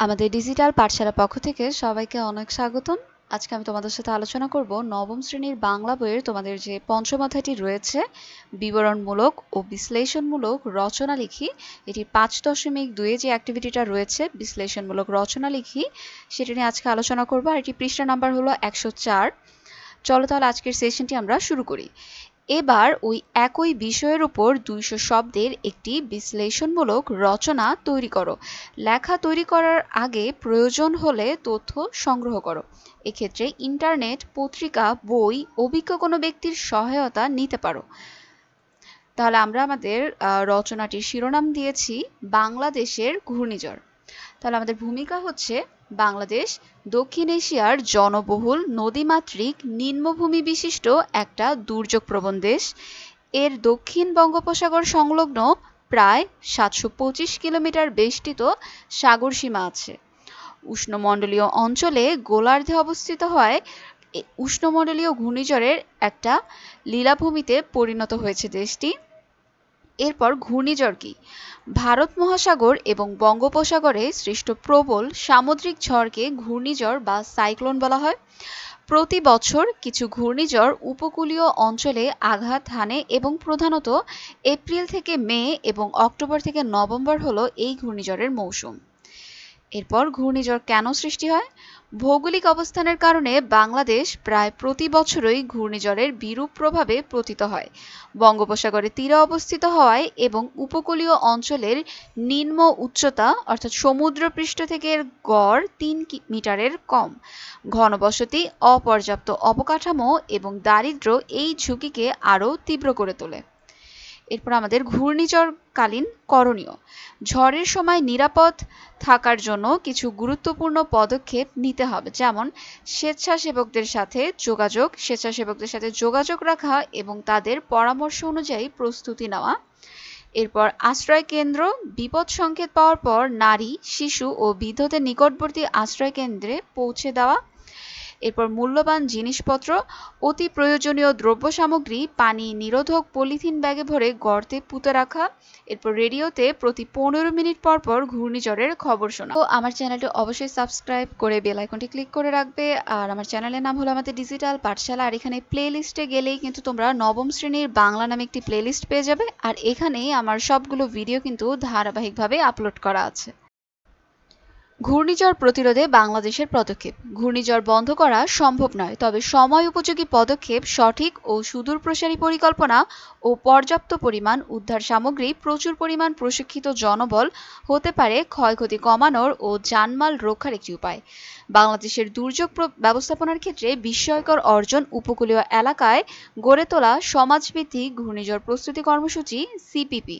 আমাদের ডিজিটাল পাঠশালা পক্ষ থেকে সবাইকে অনেক স্বাগতম। আজকে আমি তোমাদের সাথে আলোচনা করব নবম শ্রেণির বাংলা বইয়ের তোমাদের যে পঞ্চম অধ্যায়টি রয়েছে, বিবরণমূলক ও বিশ্লেষণমূলক রচনা লিখি। এটি পাঁচ দশমিক দুয়ে যে অ্যাক্টিভিটিটা রয়েছে, বিশ্লেষণমূলক রচনা লিখি, সেটা নিয়ে আজকে আলোচনা করব। আর এটি পৃষ্ঠা নাম্বার হলো একশো চার। চলো তাহলে আজকের সেশনটি আমরা শুরু করি। এবার ওই একই বিষয়ের উপর দুইশো শব্দের একটি বিশ্লেষণমূলক রচনা তৈরি করো। লেখা তৈরি করার আগে প্রয়োজন হলে তথ্য সংগ্রহ করো। এক্ষেত্রে ইন্টারনেট, পত্রিকা, বই, অভিজ্ঞ কোনো ব্যক্তির সহায়তা নিতে পারো। তাহলে আমরা আমাদের রচনাটির শিরোনাম দিয়েছি, বাংলাদেশের ঘূর্ণিঝড়। তাহলে আমাদের ভূমিকা হচ্ছে বাংলাদেশ, দক্ষিণ এশিয়ার জনবহুল নদীমাতৃক নিম্নভূমি বিশিষ্ট একটা দুর্যোগপ্রবণ দেশ। এর দক্ষিণ বঙ্গোপসাগর সংলগ্ন প্রায় সাতশো পঁচিশ কিলোমিটার বেষ্টিত সাগর সীমা আছে। উষ্ণমণ্ডলীয় অঞ্চলে গোলার্ধে অবস্থিত হয় উষ্ণমণ্ডলীয় ঘূর্ণিঝড়ের একটা লীলাভূমিতে পরিণত হয়েছে দেশটি। এরপর ঘূর্ণিঝড় কি? ভারত মহাসাগর এবং বঙ্গোপসাগরে সৃষ্ট প্রবল সামুদ্রিক ঝড়কে ঘূর্ণিঝড় বা সাইক্লোন বলা হয়। প্রতি বছর কিছু ঘূর্ণিঝড় উপকূলীয় অঞ্চলে আঘাত হানে এবং প্রধানত এপ্রিল থেকে মে এবং অক্টোবর থেকে নভেম্বর হলো এই ঘূর্ণিঝড়ের মৌসুম। এরপর ঘূর্ণিঝড় কেন সৃষ্টি হয়? ভৌগোলিক অবস্থানের কারণে বাংলাদেশ প্রায় প্রতি বছরই ঘূর্ণিঝড়ের বিরূপ প্রভাবে পতিত হয়। বঙ্গোপসাগরের তীরে অবস্থিত হওয়ায় এবং উপকূলীয় অঞ্চলের নিম্ন উচ্চতা, অর্থাৎ সমুদ্রপৃষ্ঠ থেকে গড় তিন মিটারের কম। ঘনবসতি, অপর্যাপ্ত অবকাঠামো এবং দারিদ্র্য এই ঝুঁকিকে আরও তীব্র করে তোলে। এরপর আমাদের ঘূর্ণিঝড়কালীন করণীয়। ঝড়ের সময় নিরাপদ থাকার জন্য কিছু গুরুত্বপূর্ণ পদক্ষেপ নিতে হবে, যেমন স্বেচ্ছাসেবকদের সাথে যোগাযোগ, স্বেচ্ছাসেবকদের সাথে যোগাযোগ রাখা এবং তাদের পরামর্শ অনুযায়ী প্রস্তুতি নেওয়া। এরপর আশ্রয় কেন্দ্র বিপদ সংকেত পাওয়ার পর নারী, শিশু ও বৃদ্ধদের নিকটবর্তী আশ্রয় কেন্দ্রে পৌঁছে দেওয়া। এরপর মূল্যবান জিনিসপত্র, অতি প্রয়োজনীয় দ্রব্য সামগ্রী পানি, নিরোধক পলিথিন ব্যাগে ভরে গর্তে পুঁতে রাখা, এরপর রেডিওতে প্রতি পনেরো মিনিট পর পর ঘূর্ণিঝড়ের খবর শোনা। তো আমার চ্যানেলটি অবশ্যই সাবস্ক্রাইব করে বেল আইকনটি ক্লিক করে রাখবে। আর আমার চ্যানেলের নাম হলো আমাদের ডিজিটাল পাঠশালা। আর এখানে প্লে লিস্টে গেলেই কিন্তু তোমরা নবম শ্রেণির বাংলা নামে একটি প্লে লিস্ট পেয়ে যাবে। আর এখানেই আমার সবগুলো ভিডিও কিন্তু ধারাবাহিকভাবে আপলোড করা আছে। ঘূর্ণিঝড় প্রতিরোধে বাংলাদেশের পদক্ষেপ। ঘূর্ণিঝড় বন্ধ করা সম্ভব নয়, তবে সময় উপযোগী পদক্ষেপ, সঠিক ও সুদূরপ্রসারী পরিকল্পনা ও পর্যাপ্ত পরিমাণ উদ্ধার সামগ্রী, প্রচুর পরিমাণ প্রশিক্ষিত জনবল হতে পারে ক্ষয়ক্ষতি কমানোর ও জানমাল রক্ষার একটি উপায়। বাংলাদেশের দুর্যোগ ব্যবস্থাপনার ক্ষেত্রে বিস্ময়কর অর্জন উপকূলীয় এলাকায় গড়ে তোলা সমাজভিত্তিক ঘূর্ণিঝড় প্রস্তুতি কর্মসূচি, সিপিপি।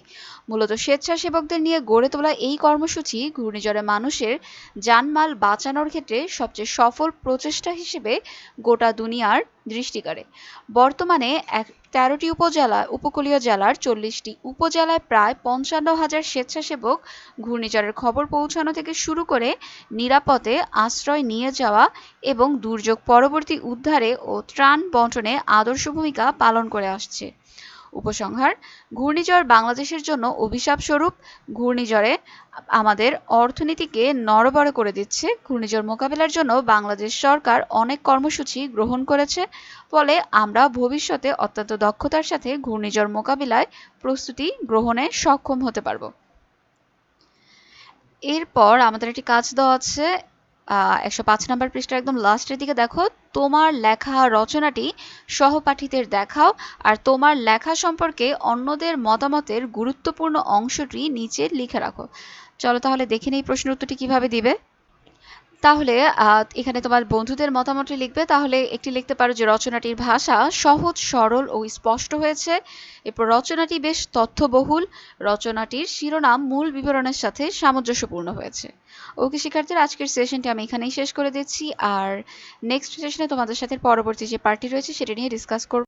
মূলত স্বেচ্ছাসেবকদের নিয়ে গড়ে তোলা এই কর্মসূচি ঘূর্ণিঝড়ে মানুষের জানমাল বাঁচানোর ক্ষেত্রে সবচেয়ে সফল প্রচেষ্টা হিসেবে গোটা দুনিয়ার দৃষ্টি করে। বর্তমানে তেরোটি উপজেলা, উপকূলীয় জেলার চল্লিশটি। উপজেলায় প্রায় পঞ্চান্ন হাজার স্বেচ্ছাসেবক ঘূর্ণিঝড়ের খবর পৌঁছানো থেকে শুরু করে নিরাপদে আশ্রয় নিয়ে যাওয়া এবং দুর্যোগ পরবর্তী উদ্ধারে ও ত্রাণ বন্টনে আদর্শ ভূমিকা পালন করে আসছে। উপসংহার, ঘূর্ণিঝড় বাংলাদেশের জন্য অভিশাপ স্বরূপ ঘূর্ণিঝড়ে আমাদের অর্থনীতিকে নড়বড়ে করে দিচ্ছে। ঘূর্ণিঝড় মোকাবিলার জন্য বাংলাদেশ সরকার অনেক কর্মসূচি গ্রহণ করেছে। ফলে আমরা ভবিষ্যতে অত্যন্ত দক্ষতার সাথে ঘূর্ণিঝড় মোকাবিলায় প্রস্তুতি গ্রহণে সক্ষম হতে পারব। এরপর আমাদের একটি কাজ দেওয়া আছে। একশো পাঁচ নম্বর পৃষ্ঠার একদম লাস্টের দিকে দেখো, তোমার লেখা রচনাটি সহপাঠীদের দেখাও আর তোমার লেখা সম্পর্কে অন্যদের মতামতের গুরুত্বপূর্ণ অংশটি নিচে লিখে রাখো। চলো তাহলে দেখে নেই প্রশ্ন উত্তরটি কীভাবে দিবে? তাহলে এখানে তোমার বন্ধুদের মতামতটি লিখবে। তাহলে একটি লিখতে পারো যে রচনাটির ভাষা সহজ, সরল ও স্পষ্ট হয়েছে। এরপর রচনাটি বেশ তথ্যবহুল। রচনাটির শিরোনাম মূল বিবরণের সাথে সামঞ্জস্যপূর্ণ হয়েছে। ওকে, শিক্ষার্থীরা, আজকের সেশনটি আমি এখানেই শেষ করে দিচ্ছি। আর নেক্সট সেশনে তোমাদের সাথে পরবর্তী যে পার্টি রয়েছে, সেটা নিয়ে ডিসকাস করব।